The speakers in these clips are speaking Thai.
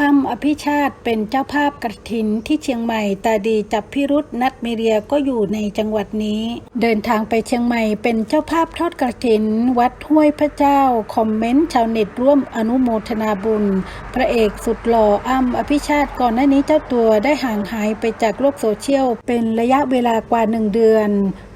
อ้ำอภิชาติเป็นเจ้าภาพกระถินที่เชียงใหม่ตาดีจับพิรุษนัดมีเรียก็อยู่ในจังหวัดนี้ เดินทางไปเชียงใหม่เป็นเจ้าภาพทอดกระถิน วัดห้วยพระเจ้า คอมเมนต์ชาวเน็ตร่วมอนุโมทนาบุญ พระเอกสุดหล่ออ้ำอภิชาติก่อนหน้านี้เจ้าตัวได้ห่างหายไปจากโลกโซเชียลเป็นระยะเวลากว่าหนึ่งเดือน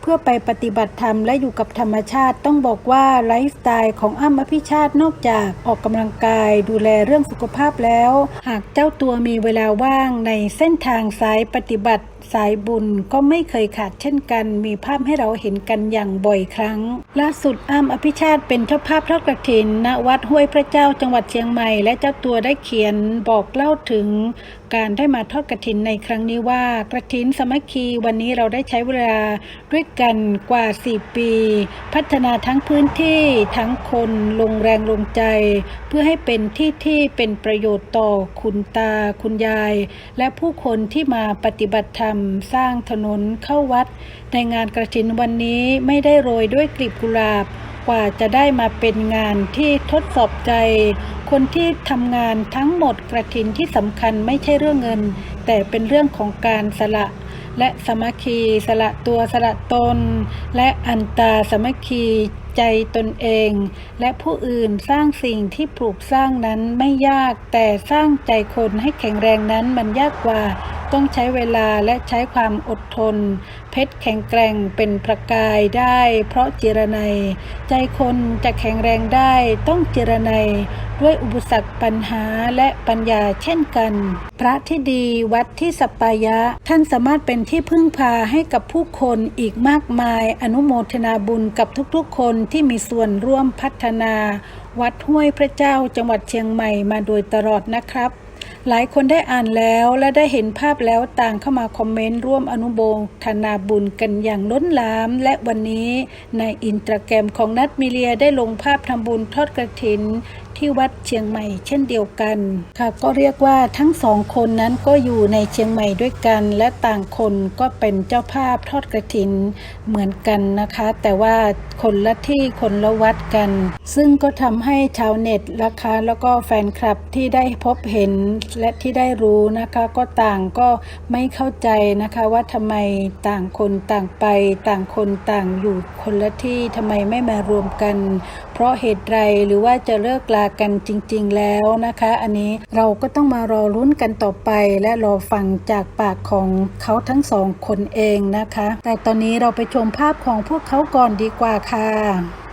เพื่อไปปฏิบัติธรรมและอยู่กับธรรมชาติต้องบอกว่าไลฟ์สไตล์ของอ้ำอภิชาตินอกจากออกกำลังกายดูแลเรื่องสุขภาพแล้ว หากเจ้าตัวมีเวลาว่างในเส้นทางสายปฏิบัติ สายบุญก็ไม่เคยขาดเช่นกัน มีภาพให้เราเห็นกันอย่างบ่อยครั้ง ล่าสุดอ้ำอภิชาติเป็นเจ้าภาพทอดกระถินณวัดห้วยพระเจ้าจังหวัดเชียงใหม่ และเจ้าตัวได้เขียนบอกเล่าถึงการได้มาทอดกระถินในครั้งนี้ว่ากระถินสมัคคีวันนี้เราได้ใช้เวลาด้วยกันกว่า 4 ปี พัฒนาทั้งพื้นที่ทั้งคนลงแรงลงใจ เพื่อให้เป็นที่ที่เป็นประโยชน์ต่อคุณตาคุณยาย และผู้คนที่มาปฏิบัติธรรมสร้างถนนเข้าวัด ในงานกระถินวันนี้ไม่ได้โรยด้วยกลีบกุหลาบ กว่าจะได้มาเป็นงานที่ทดสอบใจ คนที่ทำงานทั้งหมดกระถินที่สำคัญไม่ใช่เรื่องเงิน แต่เป็นเรื่องของการสละและสมัคคี สละตัวสละตน และอันตาสมัคคีใจตนเอง และผู้อื่นสร้างสิ่งที่ปลูกสร้างนั้นไม่ยาก แต่สร้างใจคนให้แข็งแรงนั้นมันยากกว่า ต้องใช้เวลาและใช้ความอดทน เพชรแข็งแกร่งเป็นประกายได้ เพราะเจรไนยใจคนจะแข็งแรงได้ต้องเจรไนยด้วยอุปสรรคปัญหาและปัญญาเช่นกัน พระที่ดีวัดที่สปปายะ ท่านสามารถเป็นที่พึ่งพาให้กับผู้คนอีกมากมาย อนุโมทนาบุญกับทุกๆคนที่มีส่วนร่วมพัฒนา วัดห้วยพระเจ้าจังหวัดเชียงใหม่มาโดยตลอดนะครับ หลายคนได้อ่านแล้วและได้เห็นภาพแล้วต่างเข้ามาคอมเมนต์ร่วมอนุโมทนาบุญกันอย่างล้นหลาม และวันนี้ในอินสตาแกรมของนัดมิเลียได้ลงภาพทำบุญทอดกระถิน ที่วัดเชียงใหม่เช่นเดียวกันค่ะ ก็เรียกว่าทั้งสองคนนั้นก็อยู่ในเชียงใหม่ด้วยกัน และต่างคนก็เป็นเจ้าภาพทอดกระถินเหมือนกันนะคะ แต่ว่าคนละที่คนละวัดกัน ซึ่งก็ทำให้ชาวเน็ตนะคะแล้วก็แฟนคลับที่ได้พบเห็นและที่ได้รู้นะคะ ก็ต่างก็ไม่เข้าใจนะคะว่าทำไมต่างคนต่างไป ต่างคนต่างอยู่คนละที่ทำไมไม่มารวมกัน เพราะเหตุใดหรือว่าจะเลิกลากันจริง ๆ แล้วนะคะ อันนี้เราก็ต้องมารอรุ้นกันต่อไป และรอฟังจากปากของเขาทั้งสองคนเองนะคะ แต่ตอนนี้เราไปชมภาพของพวกเขาก่อนดีกว่าค่ะ